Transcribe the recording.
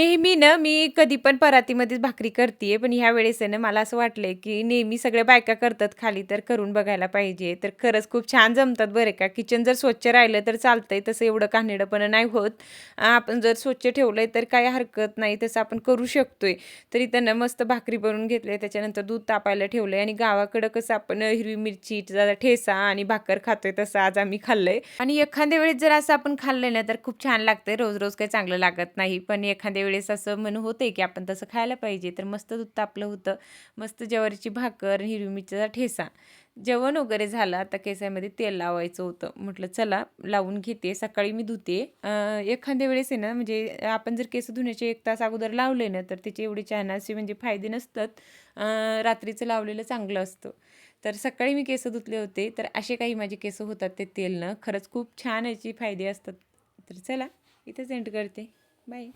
नेहमी ना मी कधी पण परातीमध्येच भाकरी करते पण ह्या वेळेस आहे ना मला असं वाटलंय की नेहमी सगळ्या बायका करतात खाली तर करून बघायला पाहिजे. तर खरंच खूप छान जमतात बरे का. किचन जर स्वच्छ राहिलं तर चालतंय तसं एवढं कानेडपणं नाही होत. आपण जर स्वच्छ ठेवलंय तर काय हरकत नाही तसं आपण करू शकतोय. तर इथं ना मस्त भाकरी बनवून घेतली त्याच्यानंतर दूध तापायला ठेवलंय आणि गावाकडं कसं आपण हिरवी मिरची ठेसा आणि भाकर खातोय तसं आज आम्ही खाल्लंय. आणि एखाद्या वेळेस जर असं आपण खाल्लं ना तर खूप छान लागतंय. रोज रोज काही चांगलं लागत नाही. पण एखाद्या वेळेस असं मन होते की आपण तसं खायला पाहिजे तर मस्त दूध तापलं होतं. मस्त ज्वारीची भाकर हिरवी मिरचीचा ठेसा. जेवण वगैरे झालं आता केसामध्ये तेल लावायचं होतं. म्हटलं चला लावून घेते. सकाळी मी धुते. एखाद्या वेळेस आहे ना म्हणजे आपण जर केस धुण्याचे एक तास अगोदर लावले ना तर त्याचे एवढे छान असे म्हणजे फायदे नसतात. रात्रीचं लावलेलं चांगलं असतं. तर सकाळी मी केस धुतले होते तर असे काही माझे केस होतात ते तेलनं खरंच खूप छान याचे फायदे असतात. तर चला इथेच एंड करते. बाय